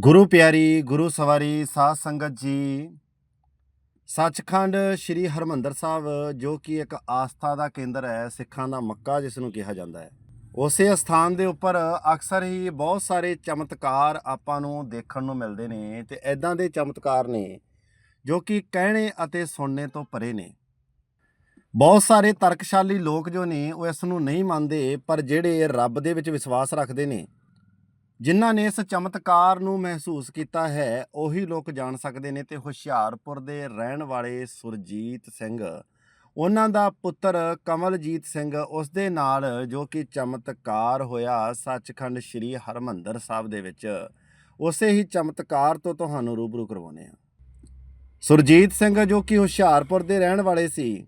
ਗੁਰੂ ਪਿਆਰੀ, ਗੁਰੂ ਸਵਾਰੀ, ਸਾਧ ਸੰਗਤ ਜੀ। ਸੱਚਖੰਡ ਸ੍ਰੀ ਹਰਮੰਦਰ ਸਾਹਿਬ, ਜੋ ਕਿ ਇੱਕ ਆਸਥਾ ਦਾ ਕੇਂਦਰ ਹੈ, ਸਿੱਖਾਂ ਦਾ ਮੱਕਾ, ਜਿਸ ਨੂੰ ਕਿਹਾ ਜਾਂਦਾ ਹੈ। ਉਸੇ ਸਥਾਨ ਦੇ ਉੱਪਰ ਅਕਸਰ ਹੀ ਬਹੁਤ ਸਾਰੇ ਚਮਤਕਾਰ ਆਪਾਂ ਨੂੰ ਦੇਖਣ ਨੂੰ ਮਿਲਦੇ ਨੇ ਤੇ ਐਦਾਂ ਦੇ ਚਮਤਕਾਰ ਨੇ, ਜੋ ਕਿ ਕਹਿਣੇ ਅਤੇ ਸੁਣਨੇ ਤੋਂ ਪਰੇ ਨੇ। ਬਹੁਤ ਸਾਰੇ ਤਰਕਸ਼ਾਲੀ ਲੋਕ ਜੋ ਨੇ, ਉਹ ਇਸ ਨੂੰ ਨਹੀਂ ਮੰਨਦੇ, ਪਰ ਜਿਹੜੇ ਰੱਬ ਦੇ ਵਿੱਚ ਵਿਸ਼ਵਾਸ ਰੱਖਦੇ ਨੇ ਜਿਨ੍ਹਾਂ ਨੇ ਇਸ ਚਮਤਕਾਰ ਨੂੰ ਮਹਿਸੂਸ ਕੀਤਾ ਹੈ, ਉਹੀ ਲੋਕ ਜਾਣ ਸਕਦੇ ਨੇ ਤੇ ਹੁਸ਼ਿਆਰਪੁਰ ਦੇ ਰਹਿਣ ਵਾਲੇ ਸੁਰਜੀਤ ਸਿੰਘ। ਉਹਨਾਂ ਦਾ ਪੁੱਤਰ ਕਮਲਜੀਤ ਸਿੰਘ ਉਸ ਦੇ ਨਾਲ ਜੋ ਕਿ ਚਮਤਕਾਰ ਹੋਇਆ ਸੱਚਖੰਡ ਸ੍ਰੀ ਹਰਮੰਦਰ ਸਾਹਿਬ ਦੇ ਵਿੱਚ। ਉਸੇ ਹੀ ਚਮਤਕਾਰ ਤੋਂ ਤੁਹਾਨੂੰ ਰੂਬਰੂ ਕਰਵਾਉਨੇ ਆ ਸੁਰਜੀਤ ਸਿੰਘ ਜੋ ਕਿ ਹੁਸ਼ਿਆਰਪੁਰ ਦੇ ਰਹਿਣ ਵਾਲੇ ਸੀ,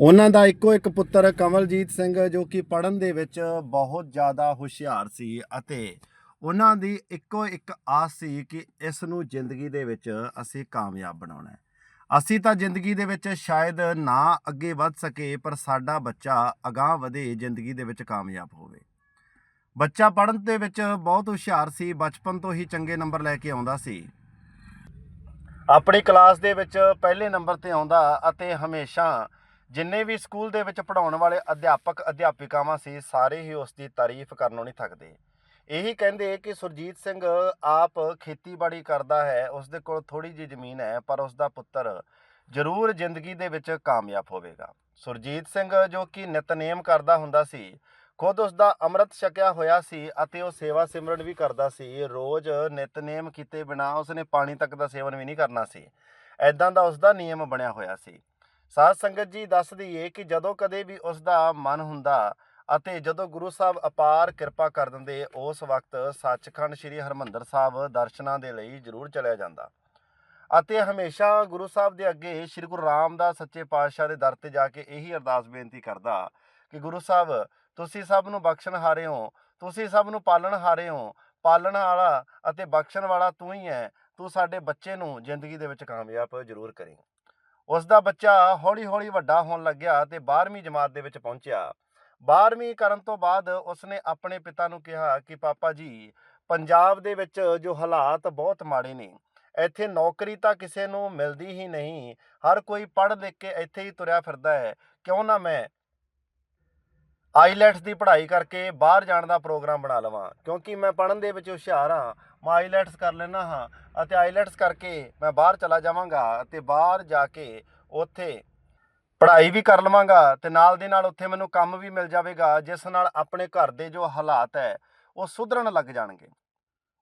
ਉਹਨਾਂ ਦਾ ਇੱਕੋ ਇੱਕ ਪੁੱਤਰ ਕਮਲਜੀਤ ਸਿੰਘ ਜੋ ਕਿ ਪੜ੍ਹਨ ਦੇ ਵਿੱਚ ਬਹੁਤ ਜ਼ਿਆਦਾ ਹੁਸ਼ਿਆਰ ਸੀ ਅਤੇ ਉਹਨਾਂ ਦੀ ਇੱਕੋ ਇੱਕ ਆਸ ਸੀ ਕਿ ਇਸ ਨੂੰ ਜ਼ਿੰਦਗੀ ਦੇ ਵਿੱਚ ਅਸੀਂ ਕਾਮਯਾਬ ਬਣਾਉਣਾ ਹੈ। ਅਸੀਂ ਤਾਂ ਜ਼ਿੰਦਗੀ ਦੇ ਵਿੱਚ ਸ਼ਾਇਦ ਨਾ ਅੱਗੇ ਵੱਧ ਸਕੇ, ਪਰ ਸਾਡਾ ਬੱਚਾ ਅਗਾਹ ਵਧੇ, ਜ਼ਿੰਦਗੀ ਦੇ ਵਿੱਚ ਕਾਮਯਾਬ ਹੋਵੇ। ਬੱਚਾ ਪੜ੍ਹਨ ਦੇ ਵਿੱਚ ਬਹੁਤ ਹੁਸ਼ਿਆਰ ਸੀ, ਬਚਪਨ ਤੋਂ ਹੀ ਚੰਗੇ ਨੰਬਰ ਲੈ ਕੇ ਆਉਂਦਾ ਸੀ। ਆਪਣੀ ਕਲਾਸ ਦੇ ਵਿੱਚ ਪਹਿਲੇ ਨੰਬਰ ਤੇ ਆਉਂਦਾ ਅਤੇ ਹਮੇਸ਼ਾ ਜਿੰਨੇ ਵੀ ਸਕੂਲ ਦੇ ਵਿੱਚ ਪੜਾਉਣ ਵਾਲੇ ਅਧਿਆਪਕ, ਅਧਿਆਪਿਕਾਵਾਂ ਸੀ, ਸਾਰੇ ਹੀ ਉਸ ਦੀ ਤਾਰੀਫ ਕਰਨੋਂ ਨਹੀਂ ਥੱਕਦੇ। ਇਹੀ ਕਹਿੰਦੇ ਕਿ ਸੁਰਜੀਤ ਸਿੰਘ ਆਪ ਖੇਤੀਬਾੜੀ ਕਰਦਾ ਹੈ ਉਸ ਦੇ ਕੋਲ ਥੋੜੀ ਜਿਹੀ ਜ਼ਮੀਨ ਹੈ, ਪਰ ਉਸ ਦਾ ਪੁੱਤਰ ਜ਼ਰੂਰ ਜ਼ਿੰਦਗੀ ਦੇ ਵਿੱਚ ਕਾਮਯਾਬ ਹੋਵੇਗਾ। ਸੁਰਜੀਤ ਸਿੰਘ ਜੋ ਕਿ ਨਿਤਨੇਮ ਕਰਦਾ ਹੁੰਦਾ ਸੀ, ਖੁਦ ਉਸ ਦਾ ਅੰਮ੍ਰਿਤ ਛਕਿਆ ਹੋਇਆ ਸੀ ਅਤੇ ਉਹ ਸੇਵਾ ਸਿਮਰਨ ਵੀ ਕਰਦਾ ਸੀ। ਰੋਜ਼ ਨਿਤਨੇਮ ਕੀਤੇ ਬਿਨਾ ਉਸਨੇ ਪਾਣੀ ਤੱਕ ਦਾ ਸੇਵਨ ਵੀ ਨਹੀਂ ਕਰਨਾ ਸੀ। ਐਦਾਂ ਦਾ ਉਸ ਦਾ ਨਿਯਮ ਬਣਿਆ ਹੋਇਆ ਸੀ। ਸਾਧ ਸੰਗਤ ਜੀ ਦੱਸ ਦਈਏ ਕਿ ਜਦੋਂ ਕਦੇ ਵੀ ਉਸ ਦਾ ਮਨ ਹੁੰਦਾ ਅਤੇ ਜਦੋਂ ਗੁਰੂ ਸਾਹਿਬ ਅਪਾਰ ਕਿਰਪਾ ਕਰ ਦਿੰਦੇ, ਉਸ ਵਕਤ ਸੱਚਖੰਡ ਸ੍ਰੀ ਹਰਮੰਦਰ ਸਾਹਿਬ ਦਰਸ਼ਨਾਂ ਦੇ ਲਈ ਜ਼ਰੂਰ ਚਲਿਆ ਜਾਂਦਾ। ਅਤੇ ਹਮੇਸ਼ਾ ਗੁਰੂ ਸਾਹਿਬ ਦੇ ਅੱਗੇ ਸ੍ਰੀ ਗੁਰੂ ਰਾਮਦਾਸ ਸੱਚੇ ਪਾਤਸ਼ਾਹ ਦੇ ਦਰ ਤੇ ਜਾ ਕੇ ਇਹੀ ਅਰਦਾਸ ਬੇਨਤੀ ਕਰਦਾ ਕਿ ਗੁਰੂ ਸਾਹਿਬ, ਤੁਸੀਂ ਸਭ ਨੂੰ ਬਖਸ਼ਣ ਹਾਰੇ ਹੋ, ਤੁਸੀਂ ਸਭ ਨੂੰ ਪਾਲਣ ਹਾਰੇ ਹੋ, ਪਾਲਣ ਵਾਲਾ ਅਤੇ ਬਖਸ਼ਣ ਵਾਲਾ ਤੂੰ ਹੀ ਹੈ, ਤੂੰ ਸਾਡੇ ਬੱਚੇ ਨੂੰ ਜ਼ਿੰਦਗੀ ਦੇ ਵਿੱਚ ਕਾਮਯਾਬ ਜ਼ਰੂਰ ਕਰੀ। ਉਸ ਦਾ ਬੱਚਾ ਹੌਲੀ-ਹੌਲੀ ਵੱਡਾ ਹੋਣ ਲੱਗਿਆ ਤੇ 12ਵੀਂ ਜਮਾਤ ਦੇ ਵਿੱਚ ਪਹੁੰਚਿਆ। 12ਵੀਂ ਕਰਨ ਤੋਂ ਬਾਅਦ ਉਸਨੇ ਆਪਣੇ ਪਿਤਾ ਨੂੰ ਕਿਹਾ ਕਿ, ਪਾਪਾ ਜੀ, ਪੰਜਾਬ ਦੇ ਵਿੱਚ ਜੋ ਹਾਲਾਤ ਬਹੁਤ ਮਾੜੇ ਨੇ, ਇੱਥੇ ਨੌਕਰੀ ਤਾਂ ਕਿਸੇ ਨੂੰ ਮਿਲਦੀ ਹੀ ਨਹੀਂ, ਹਰ ਕੋਈ ਪੜ੍ਹ ਲਿਖ ਕੇ ਇੱਥੇ ਹੀ ਤੁਰਿਆ ਫਿਰਦਾ ਹੈ, ਕਿਉਂ ਨਾ ਮੈਂ ਆਈਲੈਟਸ ਦੀ ਪੜ੍ਹਾਈ ਕਰਕੇ ਬਾਹਰ ਜਾਣ ਦਾ ਪ੍ਰੋਗਰਾਮ ਬਣਾ ਲਵਾਂ, ਕਿਉਂਕਿ ਮੈਂ ਪੜ੍ਹਨ ਦੇ ਵਿੱਚ ਹੁਸ਼ਿਆਰ ਹਾਂ, ਮੈਂ ਆਈਲੈਟਸ ਕਰ ਲੈਣਾ ਹਾਂ, ਅਤੇ ਆਈਲੈਟਸ ਕਰਕੇ ਮੈਂ ਬਾਹਰ ਚਲਾ ਜਾਵਾਂਗਾ, ਅਤੇ ਬਾਹਰ ਜਾ ਕੇ ਉੱਥੇ ਪੜ੍ਹਾਈ ਵੀ ਕਰ ਲਵਾਂਗਾ ਤੇ ਨਾਲ ਦੇ ਨਾਲ ਉੱਥੇ ਮੈਨੂੰ ਕੰਮ ਵੀ ਮਿਲ ਜਾਵੇਗਾ, ਜਿਸ ਨਾਲ ਆਪਣੇ ਘਰ ਦੇ ਜੋ ਹਾਲਾਤ ਹੈ, ਉਹ ਸੁਧਰਨ ਲੱਗ ਜਾਣਗੇ।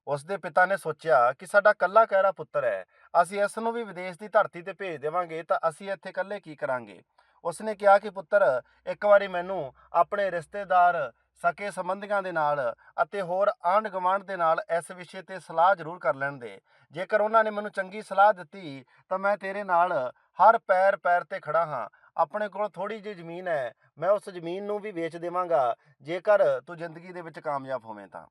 ਉਸ ਦੇ ਪਿਤਾ ਨੇ ਸੋਚਿਆ ਕਿ ਸਾਡਾ ਕੱਲਾ ਕਹਿਰਾ ਪੁੱਤਰ ਹੈ? ਅਸੀਂ ਇਸ ਨੂੰ ਵੀ ਵਿਦੇਸ਼ ਦੀ ਧਰਤੀ ਤੇ ਭੇਜ ਦੇਵਾਂਗੇ ਤਾਂ ਅਸੀਂ ਇੱਥੇ ਇਕੱਲੇ ਕੀ ਕਰਾਂਗੇ? ਉਸਨੇ ਕਿਹਾ ਕਿ ਪੁੱਤਰ, ਇੱਕ ਵਾਰੀ ਮੈਨੂੰ ਆਪਣੇ ਰਿਸ਼ਤੇਦਾਰ ਸਕੇ ਸੰਬੰਧੀਆਂ ਦੇ ਨਾਲ ਅਤੇ ਹੋਰ ਆਂਢ ਗੁਆਂਢ ਦੇ ਨਾਲ ਇਸ ਵਿਸ਼ੇ ਤੇ ਸਲਾਹ ਜ਼ਰੂਰ ਕਰ ਲੈਣ ਦੇ। ਜੇਕਰ ਉਹਨਾਂ ਨੇ ਮੈਨੂੰ ਚੰਗੀ ਸਲਾਹ ਦਿੱਤੀ ਤਾਂ ਮੈਂ ਤੇਰੇ ਨਾਲ ਹਰ ਪੈਰ ਪੈਰ ਤੇ ਖੜਾ ਹਾਂ ਆਪਣੇ ਕੋਲ ਥੋੜੀ ਜਿਹੀ ਜ਼ਮੀਨ ਹੈ, ਮੈਂ ਉਸ ਜ਼ਮੀਨ ਨੂੰ ਵੀ ਵੇਚ ਦੇਵਾਂਗਾ, ਜੇਕਰ ਤੂੰ ਜ਼ਿੰਦਗੀ ਦੇ ਵਿੱਚ ਕਾਮਯਾਬ ਹੋਵੇਂ ਤਾਂ।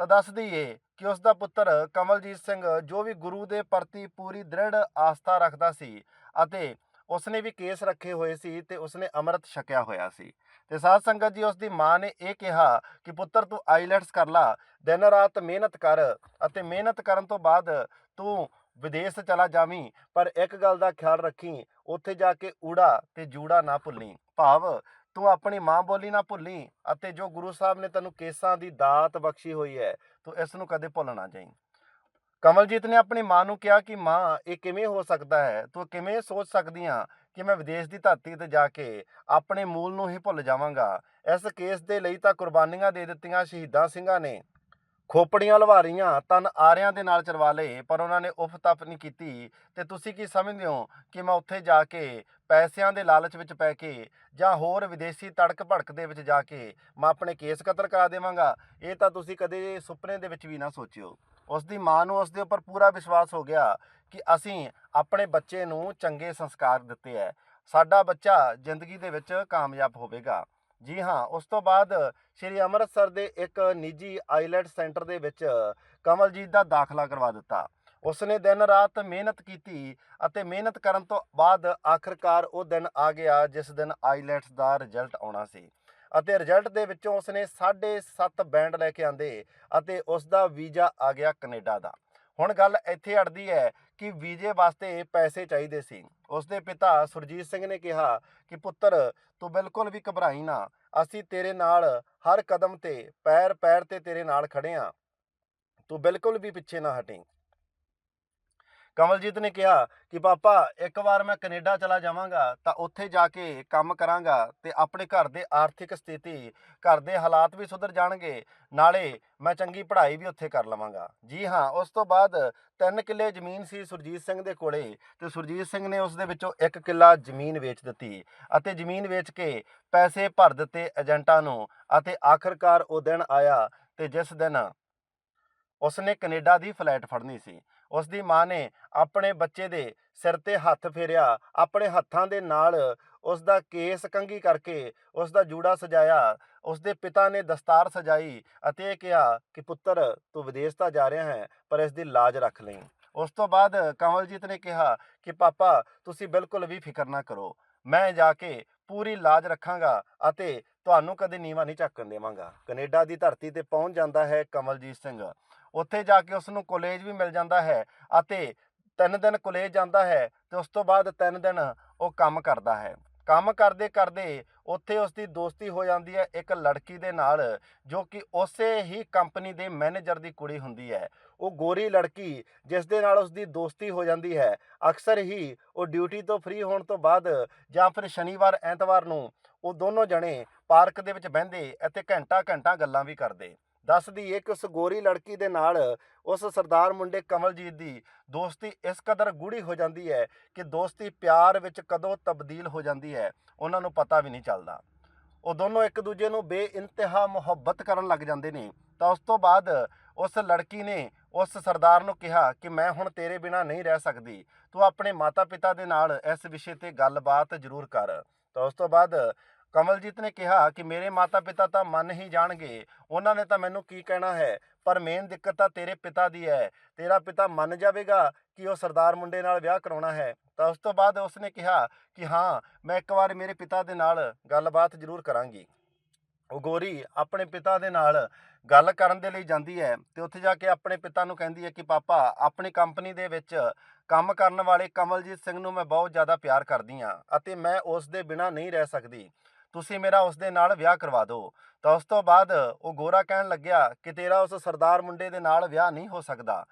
ਤਾਂ ਦੱਸ ਦਈਏ ਕਿ ਉਸ ਦਾ ਪੁੱਤਰ ਕਮਲਜੀਤ ਸਿੰਘ, ਜੋ ਵੀ ਗੁਰੂ ਦੇ ਪ੍ਰਤੀ ਪੂਰੀ ਦ੍ਰਿੜ ਆਸਥਾ ਰੱਖਦਾ ਸੀ ਅਤੇ ਉਸਨੇ ਵੀ ਕੇਸ ਰੱਖੇ ਹੋਏ ਸੀ ਤੇ ਉਸਨੇ ਅੰਮ੍ਰਿਤ ਛਕਿਆ ਹੋਇਆ ਸੀ। ਤੇ ਸਾਧ ਸੰਗਤ ਜੀ, ਉਸ ਦੀ ਮਾਂ ਨੇ ਇਹ ਕਿਹਾ ਕਿ ਪੁੱਤਰ ਤੂੰ ਆਈਲੈਟਸ ਕਰ ਲਾ, ਦਿਨ ਰਾਤ ਮਿਹਨਤ ਕਰ ਅਤੇ ਮਿਹਨਤ ਕਰਨ ਤੋਂ ਬਾਅਦ ਤੂੰ ਵਿਦੇਸ਼ ਚਲਾ ਜਾਵੀਂ, ਪਰ ਇੱਕ ਗੱਲ ਦਾ ਖਿਆਲ ਰੱਖੀ, ਉੱਥੇ ਜਾ ਕੇ ਊੜਾ ਤੇ ਜੂੜਾ ਨਾ ਭੁੱਲੀ। ਭਾਵ, ਤੂੰ ਆਪਣੀ ਮਾਂ ਬੋਲੀ ਨਾ ਭੁੱਲੀ ਅਤੇ ਜੋ ਗੁਰੂ ਸਾਹਿਬ ਨੇ ਤੈਨੂੰ ਕੇਸਾਂ ਦੀ ਦਾਤ ਬਖਸ਼ੀ ਹੋਈ ਹੈ, ਤੂੰ ਇਸ ਨੂੰ ਕਦੇ ਭੁੱਲ ਨਾ ਜਾਈਂ। ਕਮਲਜੀਤ ਨੇ ਆਪਣੀ ਮਾਂ ਨੂੰ ਕਿਹਾ ਕਿ, ਮਾਂ, ਇਹ ਕਿਵੇਂ ਹੋ ਸਕਦਾ ਹੈ? ਤੂੰ ਕਿਵੇਂ ਸੋਚ ਸਕਦੀ ਆ ਕਿ ਮੈਂ ਵਿਦੇਸ਼ ਦੀ ਧਰਤੀ ਤੇ ਜਾ ਕੇ ਆਪਣੇ ਮੂਲ ਨੂੰ ਹੀ ਭੁੱਲ ਜਾਵਾਂਗਾ? ਇਸ ਕੇਸ ਦੇ ਲਈ ਤਾਂ ਕੁਰਬਾਨੀਆਂ ਦੇ ਦਿੱਤੀਆਂ ਸ਼ਹੀਦਾਂ ਸਿੰਘਾਂ ਨੇ ਖੋਪੜੀਆਂ ਲਵਾ ਰਹੀਆਂ ਤਨ ਆਰਿਆਂ ਦੇ ਨਾਲ ਚਰਵਾ ਲਏ, ਪਰ ਉਹਨਾਂ ਨੇ ਉਫ ਤਪ ਨਹੀਂ ਕੀਤੀ। ਤੇ ਤੁਸੀਂ ਕੀ ਸਮਝਦੇ ਹੋ ਕਿ ਮੈਂ ਉੱਥੇ ਜਾ ਕੇ ਪੈਸਿਆਂ ਦੇ ਲਾਲਚ ਵਿੱਚ ਪੈ ਕੇ ਜਾਂ ਹੋਰ ਵਿਦੇਸ਼ੀ ਤੜਕ ਭੜਕ ਦੇ ਵਿੱਚ ਜਾ ਕੇ ਮੈਂ ਆਪਣੇ ਕੇਸ ਕਤਲ ਕਰਾ ਦੇਵਾਂਗਾ? ਇਹ ਤਾਂ ਤੁਸੀਂ ਕਦੇ ਸੁਪਨੇ ਦੇ ਵਿੱਚ ਵੀ ਨਾ ਸੋਚਿਓ। ਉਸ ਦੀ ਮਾਂ ਨੂੰ ਉਸ ਦੇ ਉੱਪਰ ਪੂਰਾ ਵਿਸ਼ਵਾਸ ਹੋ ਗਿਆ ਕਿ ਅਸੀਂ ਆਪਣੇ ਬੱਚੇ ਨੂੰ ਚੰਗੇ ਸੰਸਕਾਰ ਦਿੱਤੇ ਹੈ ਸਾਡਾ ਬੱਚਾ ਜ਼ਿੰਦਗੀ ਦੇ ਵਿੱਚ ਕਾਮਯਾਬ ਹੋਵੇਗਾ। ਜੀ ਹਾਂ, ਉਸ ਤੋਂ ਬਾਅਦ ਸ਼੍ਰੀ ਅੰਮ੍ਰਿਤਸਰ ਦੇ ਇੱਕ ਨਿੱਜੀ ਆਈਲੈਟ ਸੈਂਟਰ ਦੇ ਵਿੱਚ ਕਮਲਜੀਤ ਦਾ ਦਾਖਲਾ ਕਰਵਾ ਦਿੱਤਾ। ਉਸਨੇ ਦਿਨ ਰਾਤ ਮਿਹਨਤ ਕੀਤੀ ਅਤੇ ਮਿਹਨਤ ਕਰਨ ਤੋਂ ਬਾਅਦ ਆਖਰਕਾਰ ਉਹ ਦਿਨ ਆ ਗਿਆ ਜਿਸ ਦਿਨ ਆਈਲੈਟਸ ਦਾ ਰਿਜ਼ਲਟ ਆਉਣਾ ਸੀ। ਅਤੇ ਰਿਜ਼ਲਟ ਦੇ ਵਿੱਚੋਂ ਉਸਨੇ 7.5 ਬੈਂਡ ਲੈ ਕੇ ਆਂਦੇ ਅਤੇ ਉਸ ਦਾ ਵੀਜ਼ਾ ਆ ਗਿਆ ਕੈਨੇਡਾ ਦਾ। ਹੁਣ ਗੱਲ ਇੱਥੇ ਅੜਦੀ ਹੈ ਕਿ ਵੀਜ਼ੇ ਵਾਸਤੇ ਪੈਸੇ ਚਾਹੀਦੇ ਸੀ। ਉਸਦੇ ਪਿਤਾ ਸੁਰਜੀਤ ਸਿੰਘ ਨੇ ਕਿਹਾ ਕਿ, ਪੁੱਤਰ, ਤੂੰ ਬਿਲਕੁਲ ਵੀ ਘਬਰਾਈ ਨਾ। ਅਸੀਂ ਤੇਰੇ ਨਾਲ ਹਰ ਕਦਮ ਤੇ ਪੈਰ ਪੈਰ ਤੇ ਤੇਰੇ ਨਾਲ ਖੜੇ ਆ। ਤੂੰ ਬਿਲਕੁਲ ਵੀ ਪਿੱਛੇ ਨਾ ਹਟੀਂ। ਕਮਲਜੀਤ ਨੇ ਕਿਹਾ ਕਿ ਪਾਪਾ, ਇੱਕ ਵਾਰ ਮੈਂ ਕੈਨੇਡਾ ਚਲਾ ਜਾਵਾਂਗਾ, ਤਾਂ ਉੱਥੇ ਜਾ ਕੇ ਕੰਮ ਕਰਾਂਗਾ ਤੇ ਆਪਣੇ ਘਰ ਦੇ ਆਰਥਿਕ ਸਥਿਤੀ, ਘਰ ਦੇ ਹਾਲਾਤ ਵੀ ਸੁਧਰ ਜਾਣਗੇ, ਨਾਲੇ ਮੈਂ ਚੰਗੀ ਪੜ੍ਹਾਈ ਵੀ ਉੱਥੇ ਕਰ ਲਵਾਂਗਾ। ਜੀ ਹਾਂ, ਉਸ ਤੋਂ ਬਾਅਦ ਤਿੰਨ ਕਿੱਲੇ ਜ਼ਮੀਨ ਸੀ ਸੁਰਜੀਤ ਸਿੰਘ ਦੇ ਕੋਲੇ ਤੇ ਸੁਰਜੀਤ ਸਿੰਘ ਨੇ ਉਸ ਦੇ ਵਿੱਚੋਂ ਇੱਕ ਕਿੱਲਾ ਜ਼ਮੀਨ ਵੇਚ ਦਿੱਤੀ ਅਤੇ ਜ਼ਮੀਨ ਵੇਚ ਕੇ ਪੈਸੇ ਭਰ ਦਿੱਤੇ ਏਜੰਟਾਂ ਨੂੰ ਅਤੇ ਆਖਰਕਾਰ ਉਹ ਦਿਨ ਆਇਆ ਤੇ ਜਿਸ ਦਿਨ ਉਸਨੇ ਕੈਨੇਡਾ ਦੀ ਫਲੈਟ ਫੜਨੀ ਸੀ। ਉਸ ਦੀ ਮਾਂ ਨੇ ਆਪਣੇ ਬੱਚੇ ਦੇ ਸਿਰ ਤੇ ਹੱਥ ਫੇਰਿਆ, ਆਪਣੇ ਹੱਥਾਂ ਦੇ ਨਾਲ ਉਸ ਦਾ ਕੇਸ ਕੰਘੀ ਕਰਕੇ ਉਸ ਦਾ ਜੂੜਾ ਸਜਾਇਆ। ਉਸ ਦੇ ਪਿਤਾ ਨੇ ਦਸਤਾਰ ਸਜਾਈ ਅਤੇ ਇਹ ਕਿਹਾ ਕਿ, ਪੁੱਤਰ, ਤੂੰ ਵਿਦੇਸ਼ ਤਾਂ ਜਾ ਰਿਹਾ ਹੈ, ਪਰ ਇਸ ਦੀ ਲਾਜ ਰੱਖ ਲਈ। ਉਸ ਤੋਂ ਬਾਅਦ ਕਮਲਜੀਤ ਨੇ ਕਿਹਾ ਕਿ, ਪਾਪਾ, ਤੁਸੀਂ ਬਿਲਕੁਲ ਵੀ ਫਿਕਰ ਨਾ ਕਰੋ। ਮੈਂ ਜਾ ਕੇ ਪੂਰੀ ਲਾਜ ਰੱਖਾਂਗਾ ਅਤੇ ਤੁਹਾਨੂੰ ਕਦੇ ਨੀਵਾ ਨਹੀਂ ਝੱਕਣ ਦੇਵਾਂਗਾ। ਕੈਨੇਡਾ ਦੀ ਧਰਤੀ ਤੇ ਪਹੁੰਚ ਜਾਂਦਾ ਹੈ ਕਮਲਜੀਤ ਸਿੰਘ। ਉੱਥੇ ਜਾ ਕੇ ਉਸ ਨੂੰ ਕਾਲਜ ਵੀ ਮਿਲ ਜਾਂਦਾ ਹੈ ਅਤੇ ਤਿੰਨ ਦਿਨ ਕਾਲਜ ਜਾਂਦਾ ਹੈ ਤੇ ਉਸ ਤੋਂ ਬਾਅਦ ਤਿੰਨ ਦਿਨ ਉਹ ਕੰਮ ਕਰਦਾ ਹੈ। ਕੰਮ ਕਰਦੇ ਕਰਦੇ ਉੱਥੇ ਉਸ ਦੀ ਦੋਸਤੀ ਹੋ ਜਾਂਦੀ ਹੈ ਇੱਕ ਲੜਕੀ ਦੇ ਨਾਲ, ਜੋ ਕਿ ਉਸੇ ਹੀ ਕੰਪਨੀ ਦੇ ਮੈਨੇਜਰ ਦੀ ਕੁੜੀ ਹੁੰਦੀ ਹੈ। ਉਹ ਗੋਰੀ ਲੜਕੀ ਜਿਸ ਦੇ ਨਾਲ ਉਸ ਦੀ ਦੋਸਤੀ ਹੋ ਜਾਂਦੀ ਹੈ, ਅਕਸਰ ਹੀ ਉਹ ਡਿਊਟੀ ਤੋਂ ਫ੍ਰੀ ਹੋਣ ਤੋਂ ਬਾਅਦ ਜਾਂ ਫਿਰ ਸ਼ਨੀਵਾਰ, ਐਤਵਾਰ ਨੂੰ ਉਹ ਦੋਨੋਂ ਜਣੇ ਪਾਰਕ ਦੇ ਵਿੱਚ ਬਹਿੰਦੇ ਅਤੇ ਘੰਟਾ ਘੰਟਾ ਗੱਲਾਂ ਵੀ ਕਰਦੇ। ਦੱਸਦੀ ਏ ਕਿ ਉਸ ਗੋਰੀ ਲੜਕੀ ਦੇ ਨਾਲ ਉਸ ਸਰਦਾਰ ਮੁੰਡੇ ਕਮਲਜੀਤ ਦੀ ਦੋਸਤੀ ਇਸ ਕਦਰ ਗੂੜੀ ਹੋ ਜਾਂਦੀ ਹੈ ਕਿ ਦੋਸਤੀ ਪਿਆਰ ਵਿੱਚ ਕਦੋਂ ਤਬਦੀਲ ਹੋ ਜਾਂਦੀ ਹੈ, ਉਹਨਾਂ ਨੂੰ ਪਤਾ ਵੀ ਨਹੀਂ ਚੱਲਦਾ। ਉਹ ਦੋਨੋਂ ਇੱਕ ਦੂਜੇ ਨੂੰ ਬੇਇੰਤਹਾ ਮੁਹੱਬਤ ਕਰਨ ਲੱਗ ਜਾਂਦੇ ਨੇ। ਤਾਂ ਉਸ ਤੋਂ ਬਾਅਦ ਉਸ ਲੜਕੀ ਨੇ ਉਸ ਸਰਦਾਰ ਨੂੰ ਕਿਹਾ ਕਿ ਮੈਂ ਹੁਣ ਤੇਰੇ ਬਿਨਾ ਨਹੀਂ ਰਹਿ ਸਕਦੀ, ਤੂੰ ਆਪਣੇ ਮਾਤਾ-ਪਿਤਾ ਦੇ ਨਾਲ ਇਸ ਵਿਸ਼ੇ ਤੇ ਗੱਲਬਾਤ ਜ਼ਰੂਰ ਕਰ। ਤਾਂ ਉਸ ਤੋਂ ਬਾਅਦ ਕਮਲਜੀਤ ਨੇ ਕਿਹਾ ਕਿ ਮੇਰੇ ਮਾਤਾ-ਪਿਤਾ ਤਾਂ ਮੰਨ ਹੀ ਜਾਣਗੇ। ਉਹਨਾਂ ਨੇ ਤਾਂ ਮੈਨੂੰ ਕੀ ਕਹਿਣਾ ਹੈ? ਪਰ ਮੇਨ ਦਿੱਕਤ ਤਾਂ ਤੇਰੇ ਪਿਤਾ ਦੀ ਹੈ। ਤੇਰਾ ਪਿਤਾ ਮੰਨ ਜਾਵੇਗਾ ਕਿ ਉਹ ਸਰਦਾਰ ਮੁੰਡੇ ਨਾਲ ਵਿਆਹ ਕਰਾਉਣਾ ਹੈ। ਤਾਂ ਉਸ ਤੋਂ ਬਾਅਦ ਉਸਨੇ ਕਿਹਾ ਕਿ ਹਾਂ, ਮੈਂ ਇੱਕ ਵਾਰ ਮੇਰੇ ਪਿਤਾ ਦੇ ਨਾਲ ਗੱਲਬਾਤ ਜ਼ਰੂਰ ਕਰਾਂਗੀ। ਉਹ ਗੋਰੀ ਆਪਣੇ ਪਿਤਾ ਦੇ ਨਾਲ ਗੱਲ ਕਰਨ ਦੇ ਲਈ ਜਾਂਦੀ ਹੈ ਤੇ ਉੱਥੇ ਜਾ ਕੇ ਆਪਣੇ ਪਿਤਾ ਨੂੰ ਕਹਿੰਦੀ ਹੈ ਕਿ, ਪਾਪਾ, ਆਪਣੀ ਕੰਪਨੀ ਦੇ ਵਿੱਚ ਕੰਮ ਕਰਨ ਵਾਲੇ ਕਮਲਜੀਤ ਸਿੰਘ ਨੂੰ ਮੈਂ ਬਹੁਤ ਜ਼ਿਆਦਾ ਪਿਆਰ ਕਰਦੀ ਹਾਂ ਅਤੇ ਮੈਂ ਉਸ ਦੇ ਬਿਨਾ ਨਹੀਂ ਰਹਿ ਸਕਦੀ। ਤੁਸੀਂ ਮੇਰਾ ਉਸ ਦੇ ਨਾਲ ਵਿਆਹ ਕਰਵਾ ਦਿਓ ਤਾਂ ਉਸ ਤੋਂ ਬਾਅਦ ਉਹ ਗੋਰਾ ਕਹਿਣ ਲੱਗਿਆ ਕਿ ਤੇਰਾ ਉਸ ਸਰਦਾਰ ਮੁੰਡੇ ਦੇ ਨਾਲ ਵਿਆਹ ਨਹੀਂ ਹੋ ਸਕਦਾ।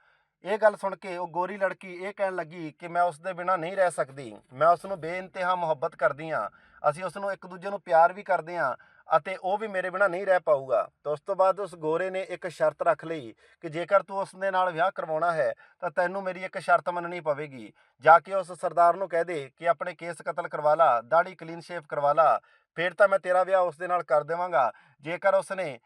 ਇਹ ਗੱਲ ਸੁਣ ਕੇ ਉਹ ਗੋਰੀ ਲੜਕੀ ਇਹ ਕਹਿਣ ਲੱਗੀ ਕਿ ਮੈਂ ਉਸ ਦੇ ਬਿਨਾ ਨਹੀਂ ਰਹਿ ਸਕਦੀ। ਮੈਂ ਉਸ ਨੂੰ ਬੇਇੰਤਹਾ ਮੁਹੱਬਤ ਕਰਦੀ ਹਾਂ। ਅਸੀਂ ਉਸ ਨੂੰ ਇੱਕ ਦੂਜੇ ਨੂੰ ਪਿਆਰ ਵੀ ਕਰਦੇ ਹਾਂ ਅਤੇ ਉਹ ਵੀ ਮੇਰੇ ਬਿਨਾ ਨਹੀਂ ਰਹਿ ਪਾਊਗਾ। ਤਾਂ ਉਸ ਤੋਂ ਬਾਅਦ ਉਸ ਗੋਰੇ ਨੇ ਇੱਕ ਸ਼ਰਤ ਰੱਖ ਲਈ ਕਿ ਜੇਕਰ ਤੂੰ ਉਸ ਦੇ ਨਾਲ ਵਿਆਹ ਕਰਵਾਉਣਾ ਹੈ ਤਾਂ ਤੈਨੂੰ ਮੇਰੀ ਇੱਕ ਸ਼ਰਤ ਮੰਨਣੀ ਪਵੇਗੀ। ਜਾ ਕੇ ਉਸ ਸਰਦਾਰ ਨੂੰ ਕਹਿ ਦੇ ਕਿ ਆਪਣੇ ਕੇਸ ਕਤਲ ਕਰਵਾ ਲਾ ਦਾੜੀ ਕਲੀਨ ਸ਼ੇਵ ਕਰਵਾ ਲਾ। ਫਿਰ ਤਾਂ ਮੈਂ ਤੇਰਾ ਵਿਆਹ ਉਸ ਦੇ ਨਾਲ ਕਰ ਦੇਵਾਂਗਾ। ਜੇਕਰ ਉਸਨੇ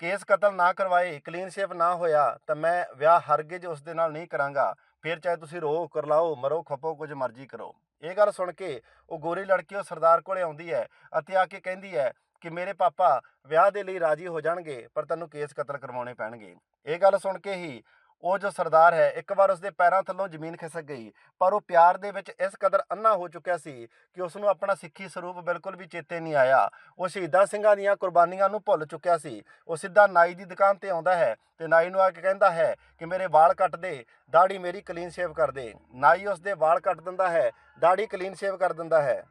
ਕੇਸ ਕਤਲ ਨਾ ਕਰਵਾਏ, ਕਲੀਨ ਸ਼ੇਵ ਨਾ ਹੋਇਆ, ਤਾਂ ਮੈਂ ਵਿਆਹ ਹਰਗਿਜ਼ ਉਸ ਦੇ ਨਾਲ ਨਹੀਂ ਕਰਾਂਗਾ। ਫਿਰ ਚਾਹੇ ਤੁਸੀਂ ਰੋ ਕਰਲਾਓ ਮਰੋ ਖਪੋ, ਕੁਝ ਮਰਜ਼ੀ ਕਰੋ। ਇਹ ਗੱਲ ਸੁਣ ਕੇ ਉਹ ਗੋਰੀ ਲੜਕੀ ਉਹ ਸਰਦਾਰ ਕੋਲੇ ਆਉਂਦੀ ਹੈ ਅਤੇ ਆ ਕੇ ਕਹਿੰਦੀ ਹੈ ਕਿ ਮੇਰੇ ਪਾਪਾ ਵਿਆਹ ਦੇ ਲਈ ਰਾਜੀ ਹੋ ਜਾਣਗੇ, ਪਰ ਤੈਨੂੰ ਕੇਸ ਕਤਲ ਕਰਵਾਉਣੇ ਪੈਣਗੇ। ਇਹ ਗੱਲ ਸੁਣ ਕੇ ਹੀ ਉਹ ਜੋ ਸਰਦਾਰ ਹੈ, ਇੱਕ ਵਾਰ ਉਸਦੇ ਪੈਰਾਂ ਥੱਲੋਂ ਜ਼ਮੀਨ ਖਿਸਕ ਗਈ, ਪਰ ਉਹ ਪਿਆਰ ਦੇ ਵਿੱਚ ਇਸ ਕਦਰ ਅੰਨਾ ਹੋ ਚੁੱਕਿਆ ਸੀ ਕਿ ਉਸ ਨੂੰ ਆਪਣਾ ਸਿੱਖੀ ਸਰੂਪ ਬਿਲਕੁਲ ਵੀ ਚੇਤੇ ਨਹੀਂ ਆਇਆ। ਉਹ ਸ਼ਹੀਦਾਂ ਸਿੰਘਾਂ ਦੀਆਂ ਕੁਰਬਾਨੀਆਂ ਨੂੰ ਭੁੱਲ ਚੁੱਕਿਆ ਸੀ। ਉਹ ਸਿੱਧਾ ਨਾਈ ਦੀ ਦੁਕਾਨ ਤੇ ਆਉਂਦਾ ਹੈ ਤੇ ਨਾਈ ਨੂੰ ਆ ਕੇ ਕਹਿੰਦਾ ਹੈ ਕਿ ਮੇਰੇ ਵਾਲ ਕੱਟ ਦੇ ਦਾੜੀ ਮੇਰੀ ਕਲੀਨ ਸ਼ੇਵ ਕਰ ਦੇ। ਨਾਈ ਉਸ ਦੇ ਵਾਲ ਕੱਟ ਦਿੰਦਾ ਹੈ ਦਾੜੀ ਕਲੀਨ ਸ਼ੇਵ ਕਰ ਦਿੰਦਾ ਹੈ।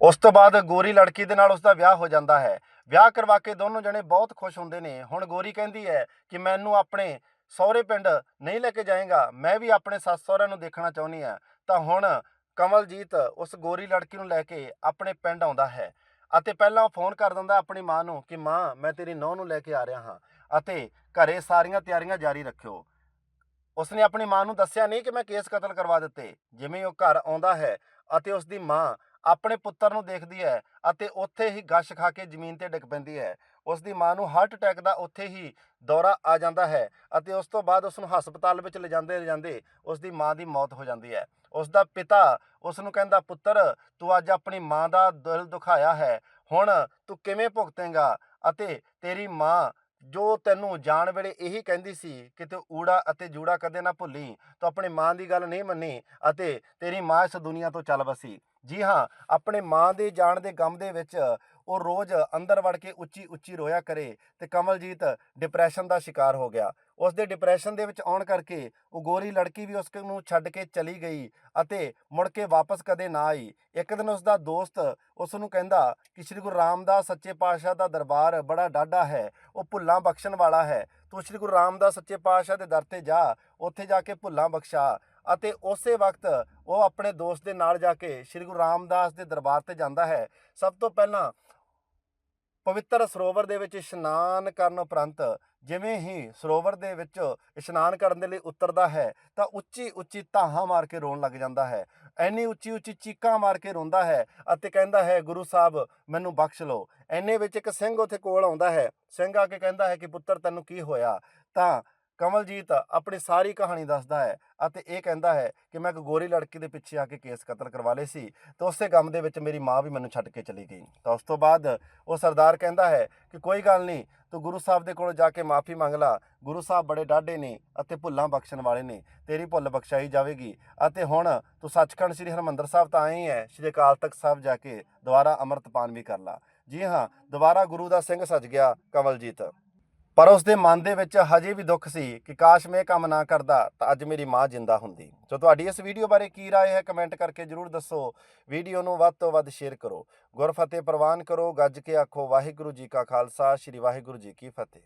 ਉਸ ਤੋਂ ਬਾਅਦ ਗੋਰੀ ਲੜਕੀ ਦੇ ਨਾਲ ਉਸ ਦਾ ਵਿਆਹ ਹੋ ਜਾਂਦਾ ਹੈ। ਵਿਆਹ ਕਰਵਾ ਕੇ ਦੋਨੋਂ ਜਣੇ ਬਹੁਤ ਖੁਸ਼ ਹੁੰਦੇ ਨੇ। ਹੁਣ ਗੋਰੀ ਕਹਿੰਦੀ ਹੈ ਕਿ ਮੈਨੂੰ ਆਪਣੇ ਸਹੁਰੇ ਪਿੰਡ, ਨਹੀਂ ਲੈ ਕੇ ਜਾਏਗਾ, ਮੈਂ ਵੀ ਆਪਣੇ ਸੱਸ ਸਹੁਰਿਆਂ ਨੂੰ ਦੇਖਣਾ ਚਾਹੁੰਦੀ ਆ ਤਾਂ ਹੁਣ ਕਮਲਜੀਤ ਉਸ ਗੋਰੀ ਲੜਕੀ ਨੂੰ ਲੈ ਕੇ ਆਪਣੇ ਪਿੰਡ ਆਉਂਦਾ ਹੈ ਅਤੇ ਪਹਿਲਾਂ ਉਹ ਫੋਨ ਕਰ ਦਿੰਦਾ ਆਪਣੀ ਮਾਂ ਨੂੰ ਕਿ, ਮਾਂ, ਮੈਂ ਤੇਰੀ ਨੌਂ ਨੂੰ ਲੈ ਕੇ ਆ ਰਿਹਾ ਹਾਂ ਅਤੇ ਘਰੇ ਸਾਰੀਆਂ ਤਿਆਰੀਆਂ ਜਾਰੀ ਰੱਖਿਓ। ਉਸਨੇ ਆਪਣੀ ਮਾਂ ਨੂੰ ਦੱਸਿਆ ਨਹੀਂ ਕਿ ਮੈਂ ਕੇਸ ਕਤਲ ਕਰਵਾ ਦਿੱਤੇ। ਜਿਵੇਂ ਉਹ ਘਰ ਆਉਂਦਾ ਹੈ ਅਤੇ ਉਸ ਦੀ ਮਾਂ ਆਪਣੇ ਪੁੱਤਰ ਨੂੰ ਦੇਖਦੀ ਹੈ ਅਤੇ ਉੱਥੇ ਹੀ ਗਸ਼ ਖਾ ਕੇ ਜ਼ਮੀਨ ਤੇ ਡਿੱਗ ਪੈਂਦੀ ਹੈ ਉਸ ਦੀ ਮਾਂ ਨੂੰ ਹਾਰਟ ਅਟੈਕ ਦਾ ਉੱਥੇ ਹੀ ਦੌਰਾ ਆ ਜਾਂਦਾ ਹੈ ਅਤੇ ਉਸ ਤੋਂ ਬਾਅਦ ਉਸ ਨੂੰ ਹਸਪਤਾਲ ਵਿੱਚ ਲਿਜਾਂਦੇ ਲਿਜਾਂਦੇ ਉਸ ਦੀ ਮਾਂ ਦੀ ਮੌਤ ਹੋ ਜਾਂਦੀ ਹੈ। ਉਸ ਦਾ ਪਿਤਾ ਉਸ ਨੂੰ ਕਹਿੰਦਾ, ਪੁੱਤਰ, ਤੂੰ ਅੱਜ ਆਪਣੀ ਮਾਂ ਦਾ ਦਿਲ ਦੁਖਾਇਆ ਹੈ। ਹੁਣ ਤੂੰ ਕਿਵੇਂ ਭੁਗਤੇਂਗਾ? ਅਤੇ ਤੇਰੀ ਮਾਂ ਜੋ ਤੈਨੂੰ ਜਾਣ ਵੇਲੇ ਇਹੀ ਕਹਿੰਦੀ ਸੀ ਕਿ ਤੂੰ ਊੜਾ ਅਤੇ ਜੂੜਾ ਕਦੇ ਨਾ ਭੁੱਲੀ, ਤੂੰ ਆਪਣੀ ਮਾਂ ਦੀ ਗੱਲ ਨਹੀਂ ਮੰਨੀ ਅਤੇ ਤੇਰੀ ਮਾਂ ਇਸ ਦੁਨੀਆ ਤੋਂ ਚੱਲ ਵਸੀ। ਜੀ ਹਾਂ, ਆਪਣੇ ਮਾਂ ਦੇ ਜਾਣ ਦੇ ਗਮ ਦੇ ਵਿੱਚ ਉਹ ਰੋਜ਼ ਅੰਦਰ ਵੜ ਕੇ ਉੱਚੀ ਉੱਚੀ ਰੋਇਆ ਕਰੇ ਤੇ ਕਮਲਜੀਤ ਡਿਪਰੈਸ਼ਨ ਦਾ ਸ਼ਿਕਾਰ ਹੋ ਗਿਆ। ਉਸ ਦੇ ਡਿਪਰੈਸ਼ਨ ਦੇ ਵਿੱਚ ਆਉਣ ਕਰਕੇ ਉਹ ਗੋਰੀ ਲੜਕੀ ਵੀ ਉਸ ਨੂੰ ਛੱਡ ਕੇ ਚਲੀ ਗਈ ਅਤੇ ਮੁੜ ਕੇ ਵਾਪਸ ਕਦੇ ਨਾ ਆਈ। ਇੱਕ ਦਿਨ ਉਸ ਦਾ ਦੋਸਤ ਉਸ ਨੂੰ ਕਹਿੰਦਾ ਕਿ ਸ੍ਰੀ ਗੁਰੂ ਰਾਮਦਾਸ ਸੱਚੇ ਪਾਤਸ਼ਾਹ ਦਾ ਦਰਬਾਰ ਬੜਾ ਡਾਢਾ ਹੈ, ਉਹ ਭੁੱਲਾਂ ਬਖਸ਼ਣ ਵਾਲਾ ਹੈ। ਤੂੰ ਸ੍ਰੀ ਗੁਰੂ ਰਾਮਦਾਸ ਸੱਚੇ ਪਾਤਸ਼ਾਹ ਦੇ ਦਰ ਤੇ ਜਾ, ਉੱਥੇ ਜਾ ਕੇ ਭੁੱਲਾਂ ਬਖਸ਼ਾ ਅਤੇ ਉਸੇ ਵਕਤ ਉਹ ਆਪਣੇ ਦੋਸਤ ਦੇ ਨਾਲ ਜਾ ਕੇ ਸ੍ਰੀ ਗੁਰੂ ਰਾਮਦਾਸ ਦੇ ਦਰਬਾਰ ਤੇ ਜਾਂਦਾ ਹੈ। ਸਭ ਤੋਂ ਪਹਿਲਾਂ ਪਵਿੱਤਰ ਸਰੋਵਰ ਦੇ ਵਿੱਚ ਇਸ਼ਨਾਨ ਕਰਨ ਉਪਰੰਤ ਜਿਵੇਂ ਹੀ ਸਰੋਵਰ ਦੇ ਵਿੱਚ ਇਸ਼ਨਾਨ ਕਰਨ ਦੇ ਲਈ ਉਤਰਦਾ ਹੈ, ਤਾਂ ਉੱਚੀ ਉੱਚੀ ਧਾਹਾਂ ਮਾਰ ਕੇ ਰੋਣ ਲੱਗ ਜਾਂਦਾ ਹੈ। ਐਨੀ ਉੱਚੀ ਉੱਚੀ ਚੀਕਾਂ ਮਾਰ ਕੇ ਰੋਂਦਾ ਹੈ ਅਤੇ ਕਹਿੰਦਾ ਹੈ, ਗੁਰੂ ਸਾਹਿਬ, ਮੈਨੂੰ ਬਖਸ਼ ਲਓ। ਐਨੇ ਵਿੱਚ ਇੱਕ ਸਿੰਘ ਉੱਥੇ ਕੋਲ ਆਉਂਦਾ ਹੈ। ਸਿੰਘ ਆ ਕੇ ਕਹਿੰਦਾ ਹੈ ਕਿ, ਪੁੱਤਰ, ਤੈਨੂੰ ਕੀ ਹੋਇਆ? ਤਾਂ ਕਮਲਜੀਤ ਆਪਣੀ ਸਾਰੀ ਕਹਾਣੀ ਦੱਸਦਾ ਹੈ ਅਤੇ ਇਹ ਕਹਿੰਦਾ ਹੈ ਕਿ ਮੈਂ ਇੱਕ ਗੋਰੀ ਲੜਕੀ ਦੇ ਪਿੱਛੇ ਆ ਕੇ ਕੇਸ ਕਤਲ ਕਰਵਾ ਲਏ ਸੀ ਤੇ ਉਸੇ ਕੰਮ ਦੇ ਵਿੱਚ ਮੇਰੀ ਮਾਂ ਵੀ ਮੈਨੂੰ ਛੱਡ ਕੇ ਚਲੀ ਗਈ। ਤਾਂ ਉਸ ਤੋਂ ਬਾਅਦ ਉਹ ਸਰਦਾਰ ਕਹਿੰਦਾ ਹੈ ਕਿ ਕੋਈ ਗੱਲ ਨਹੀਂ, ਤੂੰ ਗੁਰੂ ਸਾਹਿਬ ਦੇ ਕੋਲ ਜਾ ਕੇ ਮਾਫੀ ਮੰਗ ਲਾ, ਗੁਰੂ ਸਾਹਿਬ ਬੜੇ ਡਾਢੇ ਨੇ ਅਤੇ ਭੁੱਲਾਂ ਬਖਸ਼ਣ ਵਾਲੇ ਨੇ, ਤੇਰੀ ਭੁੱਲ ਬਖਸ਼ਾਈ ਜਾਵੇਗੀ ਅਤੇ ਹੁਣ ਤੂੰ ਸੱਚਖੰਡ ਸ੍ਰੀ ਹਰਮੰਦਰ ਸਾਹਿਬ ਤਾਂ ਆਏ ਹੀ ਹੈ ਸ੍ਰੀ ਅਕਾਲ ਤਖਤ ਸਾਹਿਬ ਜਾ ਕੇ ਦੁਬਾਰਾ ਅੰਮ੍ਰਿਤਪਾਨ ਵੀ ਕਰ ਲਾ। ਜੀ ਹਾਂ, ਦੁਬਾਰਾ ਗੁਰੂ ਦਾ ਸਿੰਘ ਸੱਜ ਗਿਆ ਕਮਲਜੀਤ। ਪਰ ਉਸ ਦੇ ਮਨ ਦੇ ਵਿੱਚ ਹਜੇ ਵੀ ਦੁੱਖ ਸੀ ਕਿ ਕਾਸ਼ ਮੈਂ ਇਹ ਕੰਮ ਨਾ ਕਰਦਾ ਤਾਂ ਅੱਜ ਮੇਰੀ ਮਾਂ ਜਿੰਦਾ ਹੁੰਦੀ ਸੋ ਤੁਹਾਡੀ ਇਸ ਵੀਡੀਓ ਬਾਰੇ ਕੀ رائے ਹੈ ਕਮੈਂਟ ਕਰਕੇ ਜਰੂਰ ਦੱਸੋ ਵੀਡੀਓ ਨੂੰ ਵੱਧ ਤੋਂ ਵੱਧ ਸ਼ੇਅਰ ਕਰੋ ਗੁਰਫਤਿਹ ਪ੍ਰਵਾਨ ਕਰੋ ਗੱਜ ਕੇ ਆਖੋ ਵਾਹਿਗੁਰੂ ਜੀ ਕਾ ਖਾਲਸਾ ਸ੍ਰੀ ਵਾਹਿਗੁਰੂ ਜੀ ਕੀ ਫਤਿਹ